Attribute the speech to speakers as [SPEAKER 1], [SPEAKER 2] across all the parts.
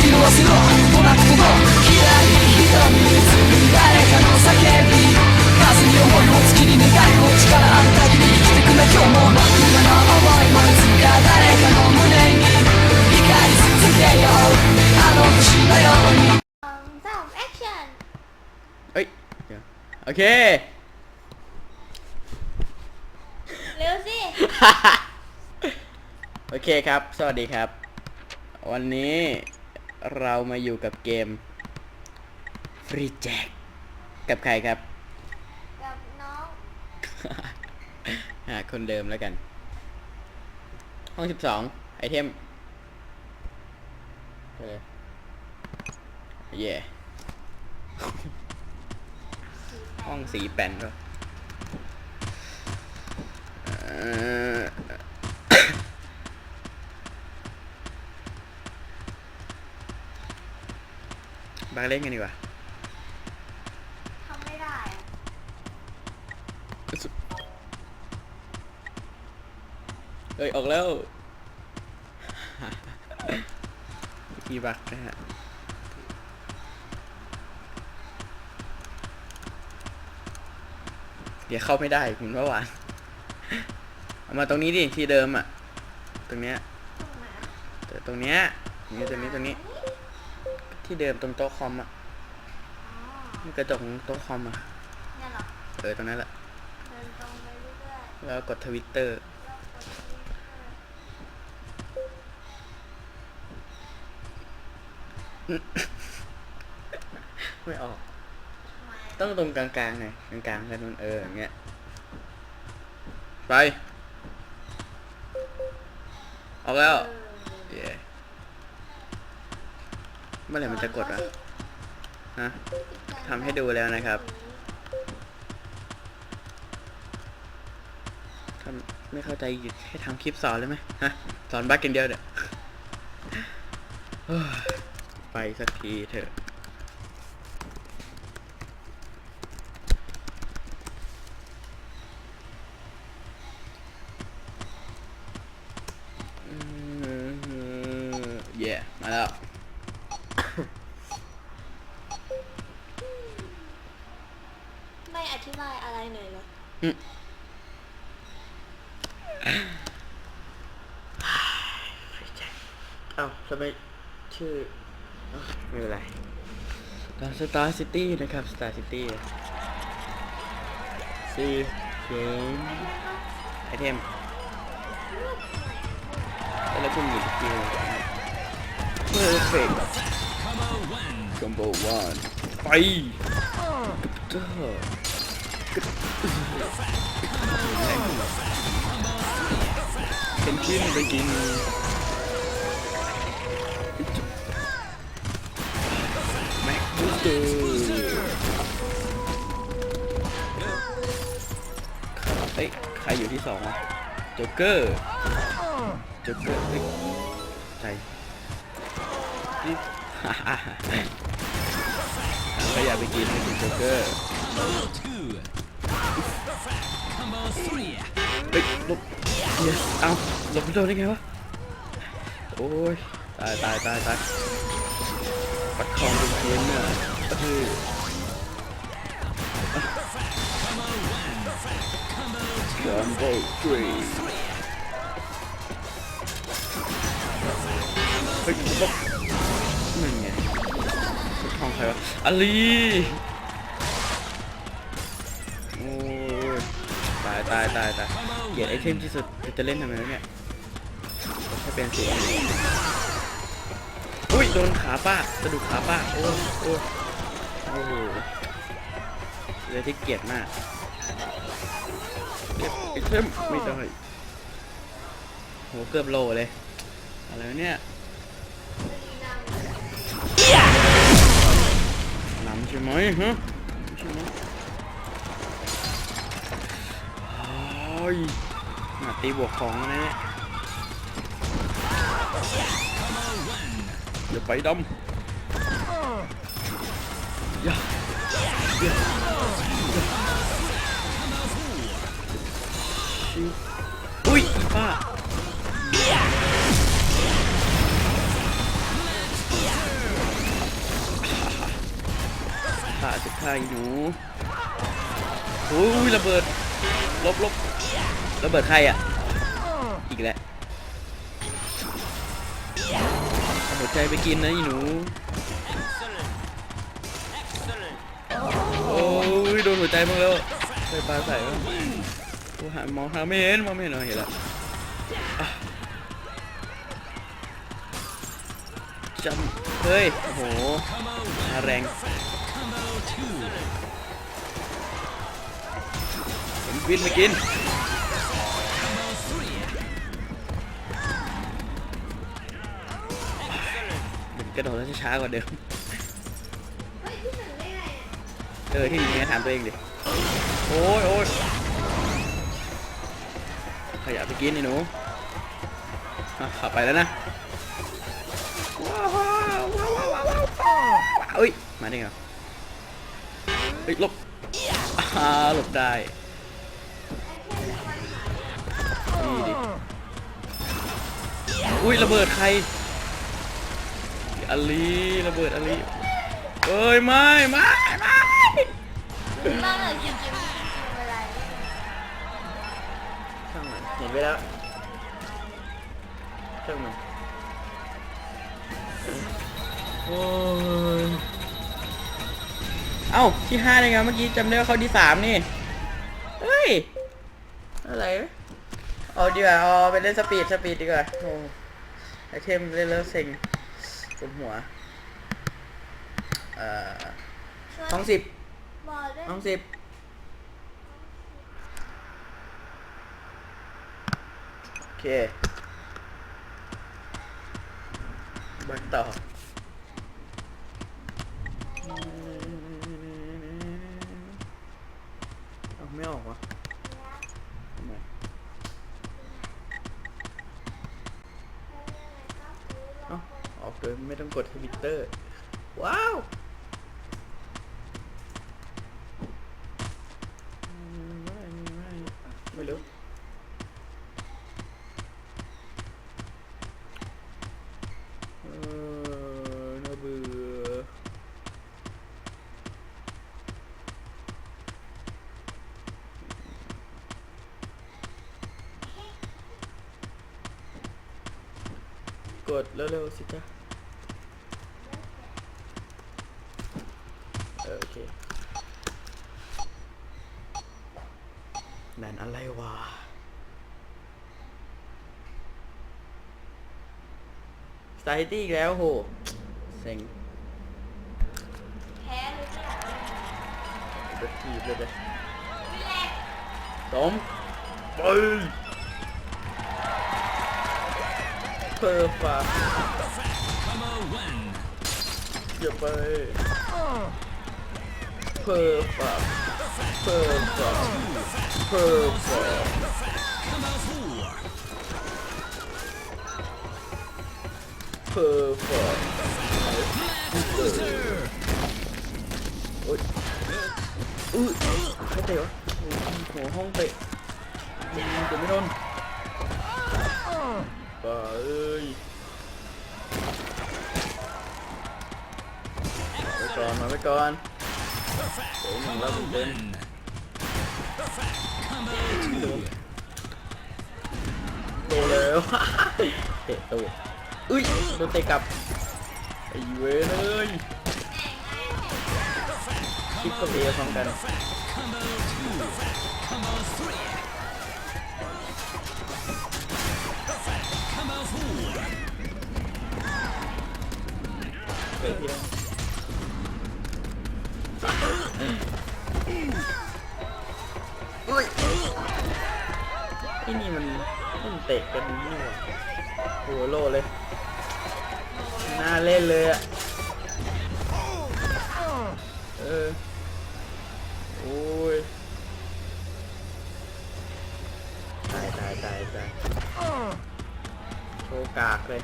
[SPEAKER 1] 色褪せのモナコのひらりひとみずみ誰かの叫び数に思いを月に願いを力ある限り生きてくな今日も真っ暗な思いもいつか誰かの胸に光り続けようあの星のように
[SPEAKER 2] เอ้ยเดี๋ยวโอเค
[SPEAKER 3] เร็วสิ
[SPEAKER 2] โอเคครับ สวัสดีครับ วันนี้ เรามาอยู่กับเกม Free Jack กับใครครับ
[SPEAKER 3] กับน้อง
[SPEAKER 2] หาคนเดิมแล้วกัน ห้องสิบสองไอเทมเออเย่ห้องสีแป่นก็เอ่อ บางเล่นกันดีกว่า
[SPEAKER 3] ทำไม่ได้อะ
[SPEAKER 2] เอ้ยออกแล้วกี่บักนะฮะเดี๋ยวเข้าไม่ได้คุณเมื่อวานเอามาตรงนี้ดิที่เดิมอะ ตรงเนี้ย
[SPEAKER 3] ตรงไหนอะ
[SPEAKER 2] แต่ตรงเนี้ยนี่ตรงนี้ตรงนี้ ที่เดิมตรงโต๊ะคอมอะ
[SPEAKER 3] อ๋อ
[SPEAKER 2] นี่กระจกของโต๊ะคอมอะ
[SPEAKER 3] เนี่ยเหรอ
[SPEAKER 2] เออตรงนั้นแหละ
[SPEAKER 3] เดินตรงไปเรื่อยๆ
[SPEAKER 2] แล้วกดทวิตเตอร์
[SPEAKER 3] แล้วกดที่เออ
[SPEAKER 2] ไม่ออก
[SPEAKER 3] ทำไม
[SPEAKER 2] ต้องตรงกลางๆหน่อยกลางๆกันมันเอออย่างเงี้ย ไป ออกแล้ว
[SPEAKER 3] เออ
[SPEAKER 2] เมื่อไหร่มันจะกดอะฮะทำให้ดูแล้วนะครับทำไม่เข้าใจหยุดให้ทำคลิปสอนเลยไหมฮะ สอนบักกันเดียวเด้อเฮ้ยไปสักทีเถอะอืมเย่มาแล้ว
[SPEAKER 3] ไม่อธิบายอะไรหน่อยเหรอ
[SPEAKER 2] เอ้าทำไมชื่อเอ้าไม่เป็นไรตอนสตาร์ซิตี้นะครับสตาร์ซิตี้ซีเกมไอเทมแล้วคุณหยิบคิวเพอร์เฟกต์คอมโบวันไปกระเจ้ เป็นชิ้นไปกินแม็กบูสเตอร์เฮ้ยใครอยู่ที่สองวะโจ๊กเกอร์โจ๊กเกอร์เฮ้ยใจนี่ฮ่าฮ่าฮ่าใครอยากไปกินไปกินโจ๊กเกอร์ เฮ้ยหลบเยสเอาหลบไม่โดนได้ไงวะ โอ้ย ตายตายตายตายปัดคองเป็นพื้นเนี่ยก็คือดัมเบิลทรีเฮ้ยลบนั่นไงปัดคองใครวะอลีโอ้ ตายตายตายตายเกลียดไอเทมที่สุดจะเล่นทำไมวะเนี่ยถ้าเป็นสีอันนี้อุ้ยโดนขาป้ากระดูกขาป้าโอ้โอ้โอ้โหเลยที่เกลียดมากเก็บไอเทมไม่ได้โหเกือบโลเลยอะไรเนี่ยน้ำใช่ไหมฮะ ยมาตีบวกของนะเนี่ยอย่าไปดำอย่าอย่าอุ้ยป้าขาจะฆ่าหนูโอ้ยระเบิดลบลบ ระเบิดใครอะ อีกแล้วเอาหัวใจไปกินนะอีหนู โอ้ยโดนหัวใจบ้างแล้วใส่ปลาใส่บ้างโอ้หามองหาไม่เห็นมองไม่เห็นเหรอเห็นแล้วอะจำเฮ้ย โอ้โหมาแรงเห็นวินมากิน ระโดดแล้วช้าๆกว่าเดิม
[SPEAKER 3] เฮ้ยพี่หนึ่งได้ไงอะ
[SPEAKER 2] เออที่อย่างเงี้ยถามตัวเองดิ โอ้ยโอ้ยขยับไปกินไอ้หนูอะขับไปแล้วนะว้าวว้าวว้าวว้าวว้าวว้าวเอ้ย มาได้ไงวะเฮ้ยหลบอ่าหลบได้นี่ดิ อุ้ยระเบิดใคร อลีระเบิดอลีเอ้ยไม่ไม่ไม่
[SPEAKER 3] บ้านเหรอกินกินกินอะไร
[SPEAKER 2] ช่างมันเห็นไปแล้วช่างมันโอ้ยเอ้าที่ห้าได้ไงเมื่อกี้จำได้ว่าเขาที่สามนี่เฮ้ยอะไรวะเอาดีกว่าเอาไปเล่นสปีดสปีดดีกว่าโอ้ไอเทมเล่นแล้วเซ็ง ปวดหัว เอ่อ
[SPEAKER 3] ช่วย
[SPEAKER 2] ห้องสิบ
[SPEAKER 3] บอกด้วย
[SPEAKER 2] ห้องสิบโอเคบันต่อเอาไม่ออกวะทำไมเอ้าออก โดยไม่ต้องกดทวิตเตอร์ ว้าว ไม่ไม่ไม่รู้เออน่าเบื่อกดเร็วๆสิจ๊ะเออโอเค นั่นอะไรวะ สไตตี้อีกแล้วโหเซ็ง
[SPEAKER 3] แพ้หรือเปล่า
[SPEAKER 2] เดือดทีบเลยเลยสมไปเพอร์ฟักอย่าไปเพอร์ฟักเพอร์ฟักเพอร์ฟัก เพอร์ฟักโอ๊ยอุ้ยใครเตะวะโหหัวห้องเตะยิงจะไม่โดนป่าเอ้ยไว้ก่อนมาไว้ก่อนเดี๋ยวหนึ่งแล้วเต้นโดนโดนแล้วเตะตัว อุ้ยโดนเตะกลับไอ้เว้ยเลยคลิปก็เตะพร้อมกันเฮ้ยพี่น้องอุ้ยที่นี่มันมันเตะกันนี่หว่าโหัวโลเลย น่าเล่นเลยอะเออ โอ้ย ตายตายตายตายโชว์กากเลย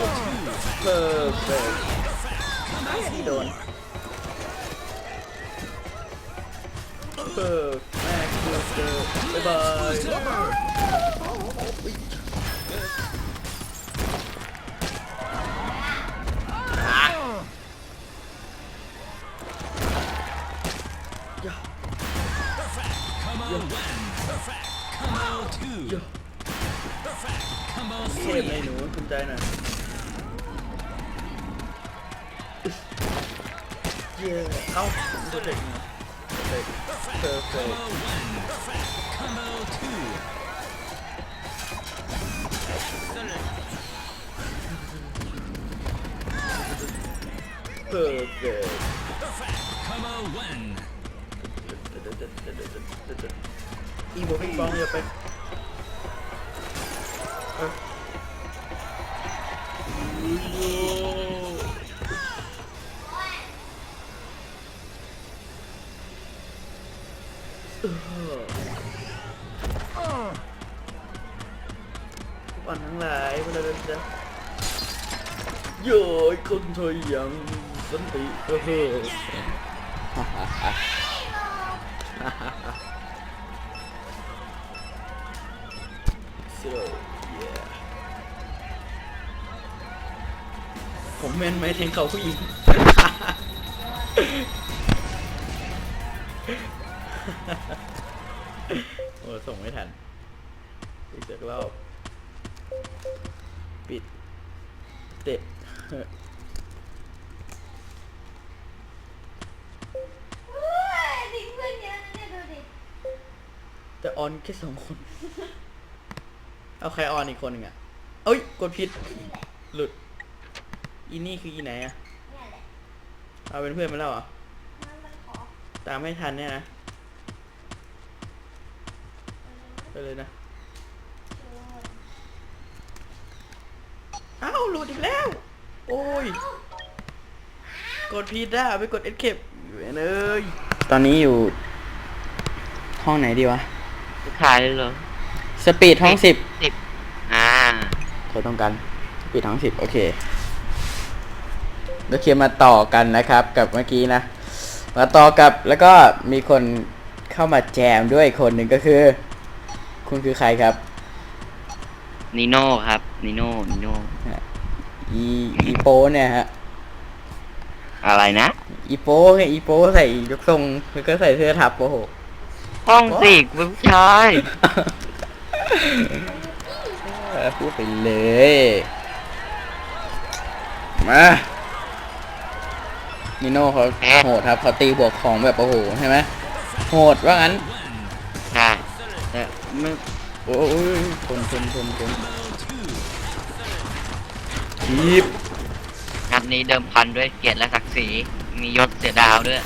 [SPEAKER 2] Perfect. Perfect. ไอ้อันนี้โดนเออแม็กบูสเตอร์บ๊า เทพเลยหนูคุณใจหน่อยเอ้าเพอร์เฟกต์เพอร์เฟกต์เพอร์เฟกต์เพอร์เฟกต์อีโบปิงปองอย่าไปเอ้ยเอ อ่อนทั้งหลายเวลาเดินจะโย้ยคนไทยยังสันติเออ so yeah ผมแม่นไหมเทงเขาผู้หญิงโอ้ส่งไม่ทันอีกสักรอบ ปิด เตะ
[SPEAKER 3] ทิ้งเพื่อนเยอะนะเนี่ยดูดิ
[SPEAKER 2] แต่ออนแค่สองคน เอาใครออนอีกคนหนึ่งอะ เอ้ย กดผิด หลุด อีนี่คืออีไหนอะ
[SPEAKER 3] เนี่ยแหละ
[SPEAKER 2] เอาเป็นเพื่อนมาแล้วเหรอ
[SPEAKER 3] มันมันขอ
[SPEAKER 2] ตามไม่ทันเนี่ยนะ ไปเลยนะ เอ้าหลุดอีกแล้ว โอ้ย ก ดผิดอะไปกด escape อยู่เอ้ยตอนนี้อยู่ ห้องไหนดีวะ
[SPEAKER 4] ขายเลยเหรอ
[SPEAKER 2] สปีดห้องสิบ
[SPEAKER 4] สิบอ่า
[SPEAKER 2] เธอต้องการสปีดห้องสิบโอเคโอเคมาต่อกันนะครับ กับเมื่อกี้นะ มาต่อกับแล้วก็มีคนเข้ามาแจมด้วยอีกคนหนึ่งก็คือ คุณคือใครครับ
[SPEAKER 4] นิโน่ครับนิโน่นิโน่
[SPEAKER 2] อีอีโปเนี่ยฮะ
[SPEAKER 4] อะไรนะ
[SPEAKER 2] อีโปไงอีโปใส่ยกทรงแล้วก็ใส่เสื้อทับโอ้โห
[SPEAKER 4] ห้องสิกูเป็นผู้ชาย
[SPEAKER 2] เออพูดไปเลย มานิโน่เขาโหดครับเขาตีบวกของแบบโอ้โหใช่ไหมโหดว่างั้น
[SPEAKER 4] ใช่แต่ไม่
[SPEAKER 2] โอ้ยชนชนชนชนทีบ
[SPEAKER 4] นัดนี้เดิมพันด้วยเกียรติและศักดิ์ศรี มียศเสียดาวด้วย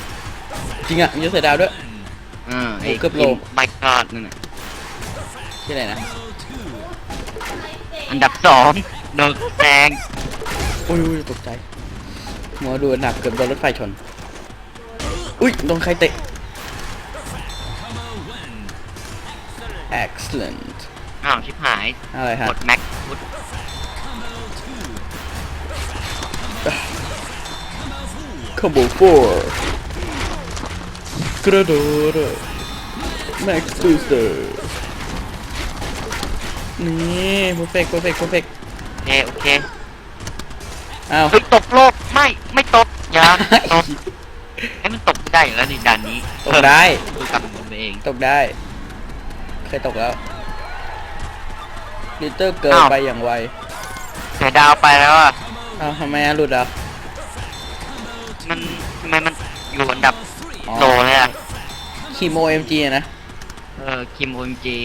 [SPEAKER 2] จริงอะมีเสือดาวด้วย
[SPEAKER 4] อ่า
[SPEAKER 2] โอ้เกือบโล
[SPEAKER 4] ไมกอดนั่นน่ะ
[SPEAKER 2] ที่ไหนนะ
[SPEAKER 4] อันดับสองโดนแซง
[SPEAKER 2] อุ้ยอุ้ยตกใจหัวดูหนักเกือบโดนรถไฟชน อุ้ยโดนใครเตะ excellent
[SPEAKER 4] อ้าวชิบหาย
[SPEAKER 2] อะไรฮะ
[SPEAKER 4] กดแม็กพุท
[SPEAKER 2] combo four กระโดด max booster นี่ perfect perfect perfect
[SPEAKER 4] โอเคโอเค
[SPEAKER 2] อ้าว
[SPEAKER 4] เฮ้ยตกโลกไม่ไม่ตกอย่าตกให้มันตกไม่ได้อยู่แล้วในด่านนี้
[SPEAKER 2] ตกได้
[SPEAKER 4] ดูกำมันไปเอง
[SPEAKER 2] ตกได้ เคยตกแล้วลิตเตอร์เกิน
[SPEAKER 4] อ้าว
[SPEAKER 2] ไปอย่างไว
[SPEAKER 4] เสียดาวไปแล้วอะ
[SPEAKER 2] อ้าวทำไมอะหลุดอะ
[SPEAKER 4] มันทำไมมันอยู่อันดับ
[SPEAKER 2] อ๋อ
[SPEAKER 4] โลเลยอะ
[SPEAKER 2] คีโมเอ็มจีนะ
[SPEAKER 4] เออคิมโอมจี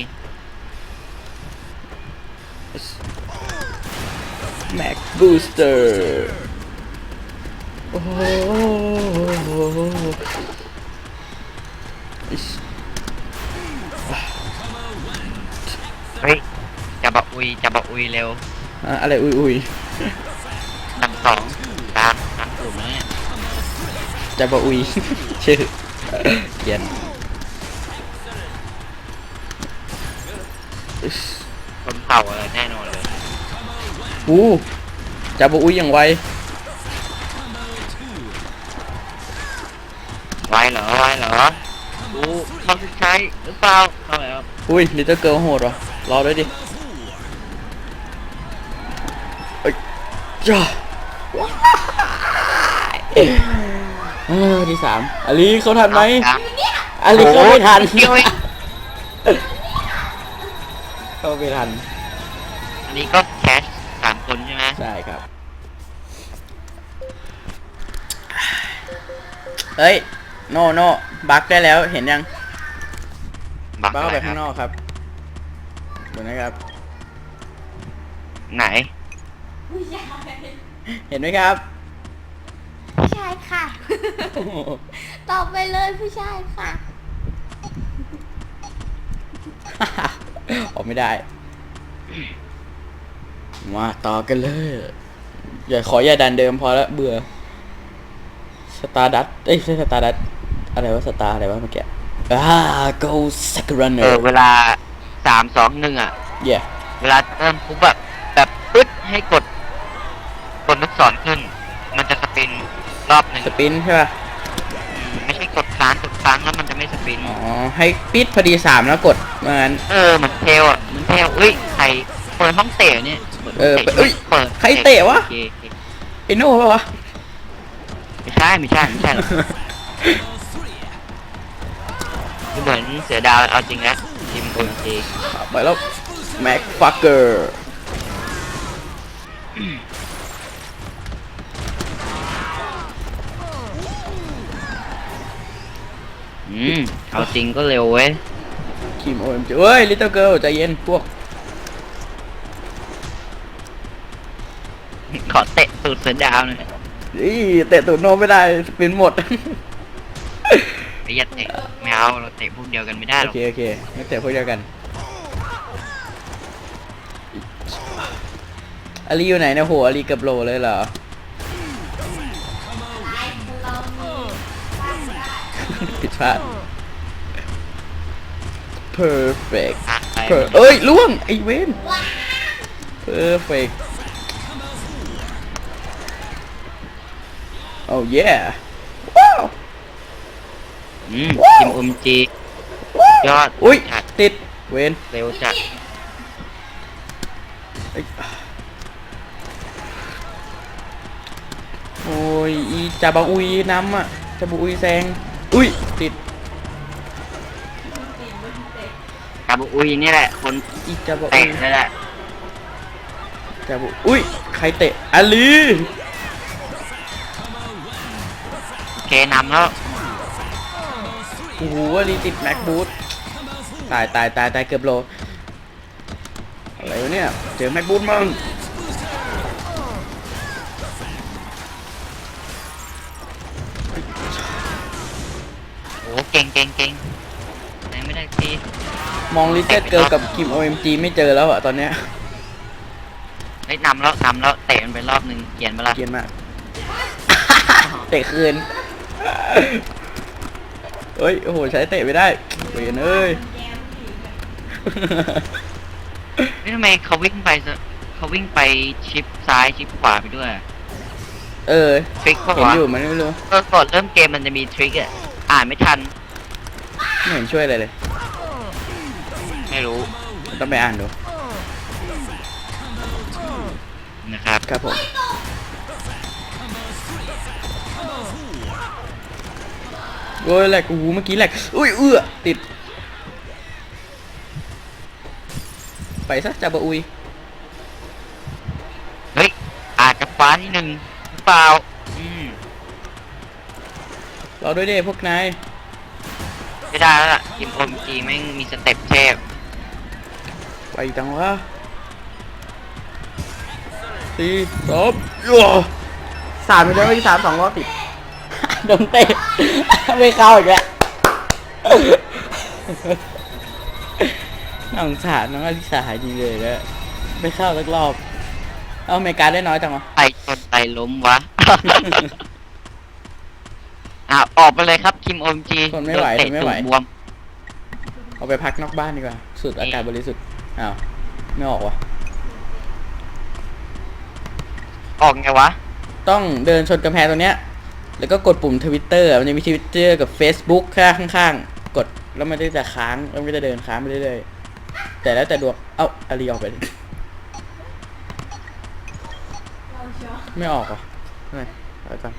[SPEAKER 2] แม็กบูสเตอร์โอ้โหอิ๊ช
[SPEAKER 4] เฮ้ยจับะอุยจับะอุยเร็ว
[SPEAKER 2] อะอะไรอุ้ยอุ้ย
[SPEAKER 4] อันดับสอง
[SPEAKER 2] จะบะอุ้ยชื่อเขียนอิ๊ช
[SPEAKER 4] คนเผ่าอะไรแน่นอนเลย
[SPEAKER 2] อู้จะบะอุ้ยอย่างไว
[SPEAKER 4] ไว้เหรอไว้เหรอ
[SPEAKER 2] อ
[SPEAKER 4] ดูเขาจะใช้หรือเปล่าเข้าไปครับ
[SPEAKER 2] อุ้ยลิตเติ้ลเกิร์ลโหดว่ะรอด้วยดิเอ้ยจ้า เออที่สามอลีเขาทันไหม
[SPEAKER 4] ครับ
[SPEAKER 2] อลีเขาไม่ทัน
[SPEAKER 4] โอ้โหเดียวเอง
[SPEAKER 2] เขาไม่ทัน
[SPEAKER 4] อันนี้ก็แคชสามคนใช่ไหม
[SPEAKER 2] ใช่ครับ เฮ้ย โนโนบักได้แล้วเห็นยัง
[SPEAKER 4] บัก
[SPEAKER 2] บัก
[SPEAKER 4] อะ
[SPEAKER 2] ออก
[SPEAKER 4] ไร
[SPEAKER 2] ไป
[SPEAKER 4] ครั
[SPEAKER 2] ข้า
[SPEAKER 4] บ
[SPEAKER 2] งนอกครับดูนะครับ
[SPEAKER 4] ไหน
[SPEAKER 2] เห็นไหมครับ
[SPEAKER 3] ผู้ชาย ค่ะ ตอบไปเลยผู้ชายค่ะ
[SPEAKER 2] ออกไม่ได้ มาต่อกันเลย อย่าขออย่าดันเดิมพอแล้วเบื่อ สตาร์ดัตเอ้ยไม่ใช่สตาร์ดัตอะไรวะสตาร์อะไรวะเมื่อกี้อ่า go second
[SPEAKER 4] เอ
[SPEAKER 2] runner
[SPEAKER 4] อเวลาสามสองหนึ่งอะ
[SPEAKER 2] yeah
[SPEAKER 4] เวลาเริ่มปุ๊บแบบแบบปึ๊ดให้กด กดลูกศรขึ้น มันจะสปิน รอบหนึ่ง
[SPEAKER 2] สปินใช่ป่ะ
[SPEAKER 4] อืมไม่ใช่กดค้างกดค้างแล้วมันจะไม่สปิน
[SPEAKER 2] อ๋อ ให้ปิดพอดีสามแล้วกดเมื่อนั้น
[SPEAKER 4] เออเหมือนเทลอะเหมือนเทลเอ้ยใครเปิดห้องเตะเนี่ยปิดห้ง
[SPEAKER 2] เออ
[SPEAKER 4] ตะ
[SPEAKER 2] เอ้ย
[SPEAKER 4] เปิด
[SPEAKER 2] ใครเตะวะ
[SPEAKER 4] โอเคโอเค
[SPEAKER 2] ไอโน่ป่ะวะ
[SPEAKER 4] ไม่ใช่ไม่ใช่ไม่ใช่หรอกคือเหมือนเสือดาวเอาจริงนะทีมโอนเจ
[SPEAKER 2] ไปแล้วแม็กฟักเกอร์
[SPEAKER 4] อืมเอาจริงก็เร็วเว้ย
[SPEAKER 2] คิมโอเอ็มเเฮ้ยลิตเติ้ลเกิร์ลใจเย็นพวก
[SPEAKER 4] ขอเตะตูดเสือดาวหน่อย
[SPEAKER 2] อีเตะตูดโนไม่ได้สปินหมด
[SPEAKER 4] ไอ้ยัดเตะไม่เอาเราเตะพวกเดียวกันไม่ได้ห
[SPEAKER 2] โอ
[SPEAKER 4] รอก
[SPEAKER 2] เคโอเคไม่เตะพวกเดียวกันอาลีอยู่ไหนเนี่ยโหอาลีเกับโลเลยเหรอ พลาด perfect
[SPEAKER 4] อะไป
[SPEAKER 2] per เอ้ยล่วง ไอ้เว้น perfect oh yeah ว้าว
[SPEAKER 4] อืม
[SPEAKER 2] ว้าว
[SPEAKER 4] ทีมอมจียอด
[SPEAKER 2] อุ้ย
[SPEAKER 4] จัด
[SPEAKER 2] ติด เวน
[SPEAKER 4] เร็วจัด
[SPEAKER 2] เอ้ยโอ้ย อีจาบาอุยน้ำอะจาบาอุยแซง อุ้ยติด
[SPEAKER 4] กาบุอุยนี่แหละ คน
[SPEAKER 2] อีจาบาอุ
[SPEAKER 4] เตะ
[SPEAKER 2] ย
[SPEAKER 4] นี่แหละ
[SPEAKER 2] จาบาอุ้ยใครเตะอาลี
[SPEAKER 4] โอเคนำแล้ว
[SPEAKER 2] โอ้โหอาลีติดแม็กบูทตายตายตายตายเกือบโลอะไรวะเนี่ยเจอแม็กบูทมั่ง
[SPEAKER 4] เก่งเก่งเก่งไหนไม่ได้ที
[SPEAKER 2] มองลิเต็ดเกิร์ลกับคิม OMG ไม่เจอแล้วอะตอนเนี้ย
[SPEAKER 4] เฮ้ยนำแล้วนำแล้วเตะมันไปรอบหนึ่งเกียนมาละ
[SPEAKER 2] เกรียนมาก เตะคืนเฮ้ยโอ้โหใช้เตะไม่ได้เวียนเอ้ย
[SPEAKER 4] เฮ้ยทำไมเขาวิ่งไปซะเขาวิ่งไปชิปซ้ายชิปขวาไปด้วย
[SPEAKER 2] เออ
[SPEAKER 4] ทริกปะ
[SPEAKER 2] เห็น
[SPEAKER 4] วะ
[SPEAKER 2] อยู่มันไม่รู้
[SPEAKER 4] ก็ก่อนเริ่มเกมมันจะมีทริกอะอ่านไม่ทัน
[SPEAKER 2] ไม่เห็นช่วยอะไรเลย
[SPEAKER 4] ไม่รู้
[SPEAKER 2] ต้องไปอ่านดู
[SPEAKER 4] นะครับ
[SPEAKER 2] ครับผม โอ้ยแหลกโอ้โหเมื่อกี้แหลกอุ้ยเอื้อติด ไปซะจาบะอุย
[SPEAKER 4] เฮ้ยอาจจะฟ้าที่หนึ่งหรือเปล่า อืม
[SPEAKER 2] รอด้วยเด้พวกนาย
[SPEAKER 4] ไม่ได้แล้วล่ะทีมโอมจีแม่งมีสเต็ปเทพ
[SPEAKER 2] ไปจังวะสี่สองยัวสามไปแล้วอีกสามสองรอบติดโดนเตะ ไม่เข้าอีกแล้วน่าสงสารน้องอลิสาจริงเลยนะไม่เข้าสักรอบ เอาอเมริกาได้น้อยจังวะ
[SPEAKER 4] ไปชนไปล้มวะ อะออกไปเลยครับทีมโอมจี
[SPEAKER 2] ทนไม่ไหวทนไม่ไหว
[SPEAKER 4] บวม
[SPEAKER 2] เอาไปพักนอกบ้านดีกว่าสูดอากาศบริสุทธิ์ อ้าว ไม่ออกวะ
[SPEAKER 4] ออกไงวะ
[SPEAKER 2] ต้องเดินชนกำแพงตัวเนี้ย แล้วก็กดปุ่มทวิตเตอร์มันจะมีทวิตเตอร์กับ Facebook ข้างข้างๆกดแล้วมันจะค้าง แล้วมันก็จะเดินค้างไปเรื่อยๆ แต่แล้วแต่ดวง เอ้าอารีออกไปดิไม่ออกเหรอไม่เอาก่อน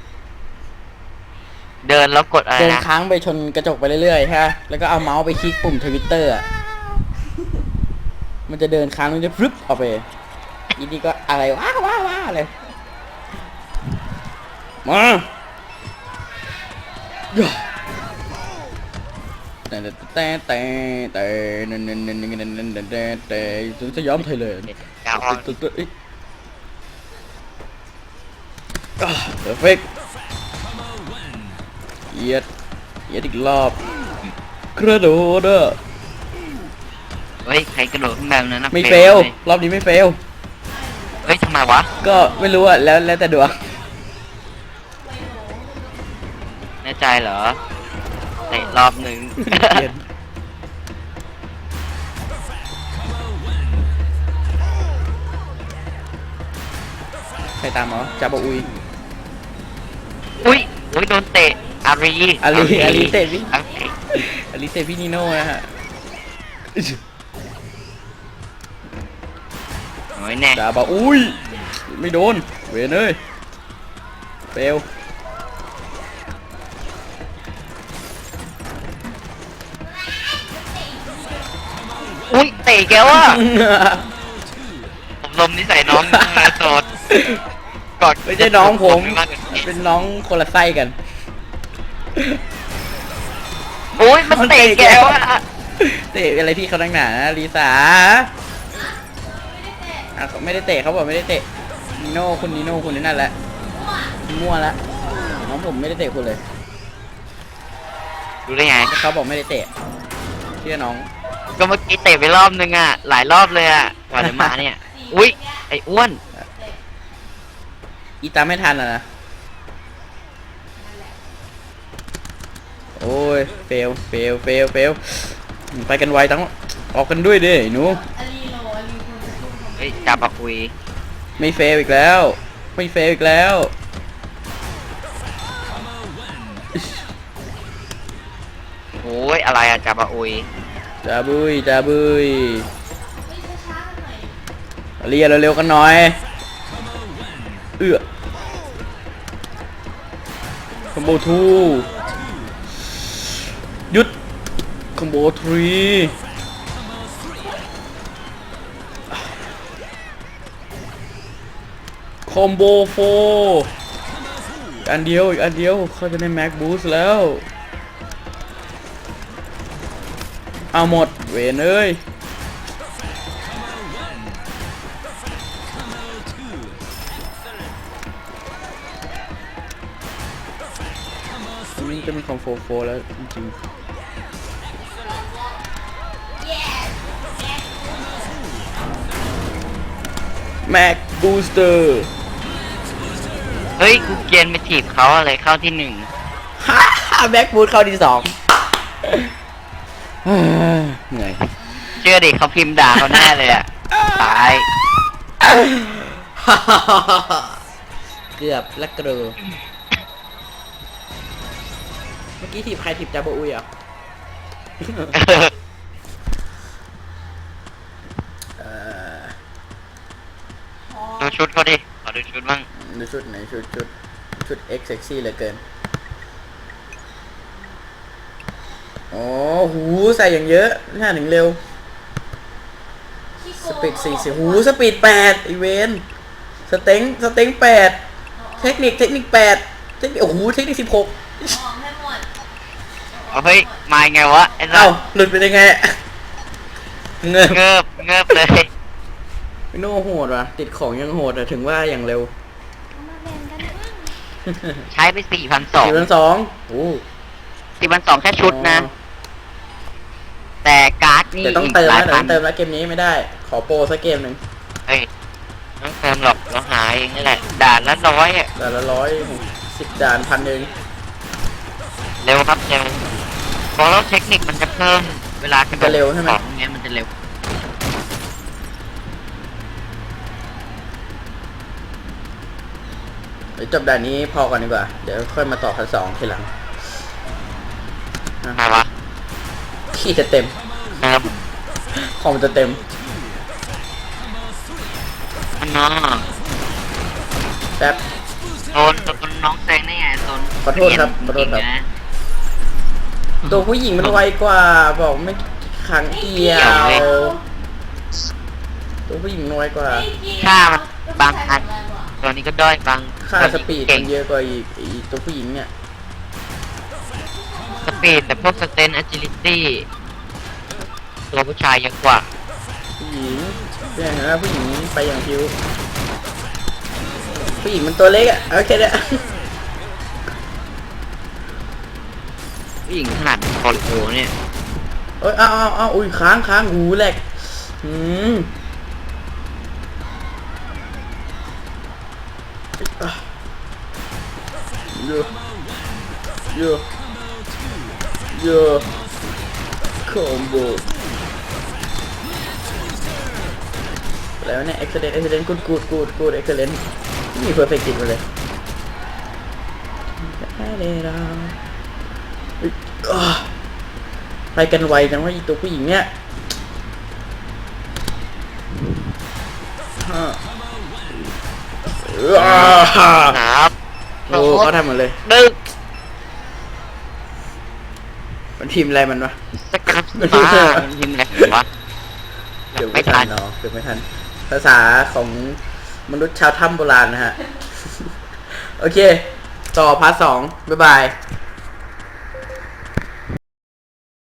[SPEAKER 4] เดินแล้วกดอะไร
[SPEAKER 2] เดินค้างไปชนกระจกไปเรื่อยๆฮะ แล้วก็เอาเมาส์ไปคลิกปุ่มทวิตเตอร์มันจะเดินค้างมันจะพลึบออกไปอีนี่ก็อะไรว้าว้าว้าเลย มาแต่แต่แต่แต่นั่นนั่นนั่นนั่นนั่นนั่นแต่แต่สยามไทยเลยเฟก เอียดเอียดอีกรอบกระโดดอะ
[SPEAKER 4] เฮ้ยใครกระโดดขึ้นแบบนั้นนะ
[SPEAKER 2] ไม่
[SPEAKER 4] ฟ
[SPEAKER 2] เฟล
[SPEAKER 4] ย
[SPEAKER 2] รอบนี้ไม่เฟล
[SPEAKER 4] เฮ้ยทำไมวะ
[SPEAKER 2] ก็ไม่รู้อะแล้วแล้วแต่ดวง
[SPEAKER 4] แน่ใจเหรอเตะรอบหนึ่ง
[SPEAKER 2] เย็นใครตามเหรอจาบะอุย
[SPEAKER 4] อุ้ยอุ้ยโดนเตะ อารี
[SPEAKER 2] อารีอารีเตะพี่
[SPEAKER 4] อารี
[SPEAKER 2] อลิเซพี่นิโน่นะฮะ
[SPEAKER 4] โอ้ยแน่
[SPEAKER 2] จาบะอุยไม่โดน เวนเอ้ยเฟล
[SPEAKER 4] อุ้ยเตะแกว่ะผมลมนิสัยน้องนะโสดกอด
[SPEAKER 2] ไม่ใช่น้องผมา
[SPEAKER 4] กกว่านี้
[SPEAKER 2] เป็นน้องคนละไส้กัน
[SPEAKER 4] โอ้ยมันเตะแกว่ะ
[SPEAKER 2] เตะอะไรพี่เขาตั้งหนานะลีสาอะเขาไม่ได้เตะเขาบอกไม่ได้เตะนิโน่คุณนิโน่คุณนั่นแหละมั่วละน้องผมไม่ได้เตะคุณเลย
[SPEAKER 4] ดูได้ไง
[SPEAKER 2] เขาบอกไม่ได้เตะเชื่อน้อง
[SPEAKER 4] ก็เมื่อกี้เตะไปรอบนึงอะ หลายรอบเลยอะกว่าจะมาเนี่ย อุ้ยไอ้อ้วน
[SPEAKER 2] อีตามไม่ทันอะนะ โอ้ยเฟลเฟลเฟลเฟลไปกันไวตั้งออกกันด้วยดิหนู
[SPEAKER 4] เฮ้ยจับปะคุย
[SPEAKER 2] ไม่เฟลอีกแล้ว ไม่เฟลอีกแล้ว
[SPEAKER 4] โอ้ยอะไรอะจับปะอุย
[SPEAKER 2] จาบุยจาบุยเรียเร็วๆกันหน่อยเอื้อคอมโบทูหยุด คอมโบทรีคอมโบโฟอันเดียวอีกอันเดียวเขาจะได้แม็กบูสแล้วเอาหมดเวนเอ้ยอันนี้จะเป็นของโฟโฟแล้วจริงๆ แม็กบูสเตอร์
[SPEAKER 4] เฮ้ยกูเกรียนไปถีบเขาอะไรเข้าที่หนึ่ง
[SPEAKER 2] ฮ่าแม็กบูสเข้าที่สองเฮ้ยเหนื่อย
[SPEAKER 4] เชื่อดิเขาพิมพ์ด่าเขาแน่เลยอะตาย
[SPEAKER 2] เกือบและกระโดดเมื่อกี้ทีบใครทีบจาโบอุยเหรอะเอ่
[SPEAKER 4] ดูชุดเขาดิขอดูชุดบ้าง
[SPEAKER 2] ดูชุดไหนชุดชุดชุด X เซ็กซี่เหลือเกินโอ้หูใส่อย่างเยอะหน้าถึงเร็ว สปีดสี่สิหูสปีดแปดอีเวนสเต็งสเต็งแปดเทคนิคเทคนิคแปดเทคนิคโอ้โหเทคนิคสิบหก
[SPEAKER 4] เอาเฮ้ยมาไงวะไอ้
[SPEAKER 2] เอ้า
[SPEAKER 4] เรา
[SPEAKER 2] หลุดไปได้ไงเงย
[SPEAKER 4] เงิบเงิบเลย
[SPEAKER 2] พี่โน่โหดว่ะ ติดของยังโหดอะถึงว่าอย่างเร็ว
[SPEAKER 3] มาแบ่งกันบ้าง
[SPEAKER 4] ใช้ไปสี่พันสอง
[SPEAKER 2] สี่พันสองโอ้
[SPEAKER 4] สี่พันสองแค่ชุดนะ แต่การ์ดนี่
[SPEAKER 2] แต่ต้องเติม
[SPEAKER 4] หลา
[SPEAKER 2] นะ
[SPEAKER 4] ย
[SPEAKER 2] แต่
[SPEAKER 4] พั
[SPEAKER 2] ต้อนงเติมแล้วเกมนี้ไม่ได้ ขอโปรสักเกมหนึ่ง
[SPEAKER 4] เฮ้ยไม่ต้องเติมหรอกเราหาเองนี่แหละด่านละร้อยอะ
[SPEAKER 2] แต่ละร้อยสิบด่านพันหนึ่ง
[SPEAKER 4] เร็วครับเร็วเพราะแล้วเทคนิคมันจะเพิ่มเวลากระโด
[SPEAKER 2] จะ
[SPEAKER 4] ด
[SPEAKER 2] เร็วใช่ไหม
[SPEAKER 4] ของเนี้ยมันจะเร็ว
[SPEAKER 2] ดี๋ยวจบด่านนี้พอก่อนดีกว่า เดี๋ยวค่อยมาต่อพันสองทีหลัง
[SPEAKER 4] มาวะ
[SPEAKER 2] ขีดจะเต็ม
[SPEAKER 4] ครับ
[SPEAKER 2] ของมันจะเต็ม
[SPEAKER 4] อันน้อ
[SPEAKER 2] แป๊บ
[SPEAKER 4] โดนโดนน้องแซงได้ไงโดน
[SPEAKER 2] ขอโทษครับขอโทษครับ
[SPEAKER 4] จงๆนะ
[SPEAKER 2] ตัวผู้หญิงมันไวกว่า บอกไม่ครั้งเดียว ตัวผู้หญิงมันไวกว่า
[SPEAKER 4] ค่ามันบางอัน ตัวนี้ก็ด้อยบาง
[SPEAKER 2] ค่า
[SPEAKER 4] ตัว
[SPEAKER 2] ส
[SPEAKER 4] นี้
[SPEAKER 2] ปีด
[SPEAKER 4] เก่
[SPEAKER 2] มั
[SPEAKER 4] ง
[SPEAKER 2] นเยอะกว่าอีกอีกตัวผู้หญิงเนี่ย
[SPEAKER 4] สปีดแต่พวกสเตนอ g จิลิตี้ตัวผู้ชายเยอะกว่า
[SPEAKER 2] ผู้หญิงเนี่ยเห็นไหมผู้หญิงไปอย่างพิวผู้หญิงมันตัวเล็กอะโอเคเนี่ย
[SPEAKER 4] ผู้หญิงขนาดคอร์โอเนี่ย
[SPEAKER 2] เอ้ยเอาเอาเอาอุ้ยค้างค้างหูแหลกอืม เยอะเยอะเยอะคอมโบแล้วเนี่ย excellent excellent good good good good excellent มี perfect ติดมาเลยได้เลยเราอุ๊ยอะไปกันไวจังว่าอีตัวผู้หญิงเนี่ยฮะอ้า โอ้เขาทำหมดเลย
[SPEAKER 4] ดึก
[SPEAKER 2] มันทีมอะไรมันวะ
[SPEAKER 4] สกัดมามันพิมพ์อะไรวะ
[SPEAKER 2] เดี๋ยว
[SPEAKER 4] ไม่
[SPEAKER 2] ไม่
[SPEAKER 4] ทั
[SPEAKER 2] ทั
[SPEAKER 4] น
[SPEAKER 2] นเนาะเดี๋ยวไม่ทัน ภาษาของมนุษย์ชาวถ้ำโบราณนะฮะ โอเค ต่อพาร์ทสองบ๊ายบาย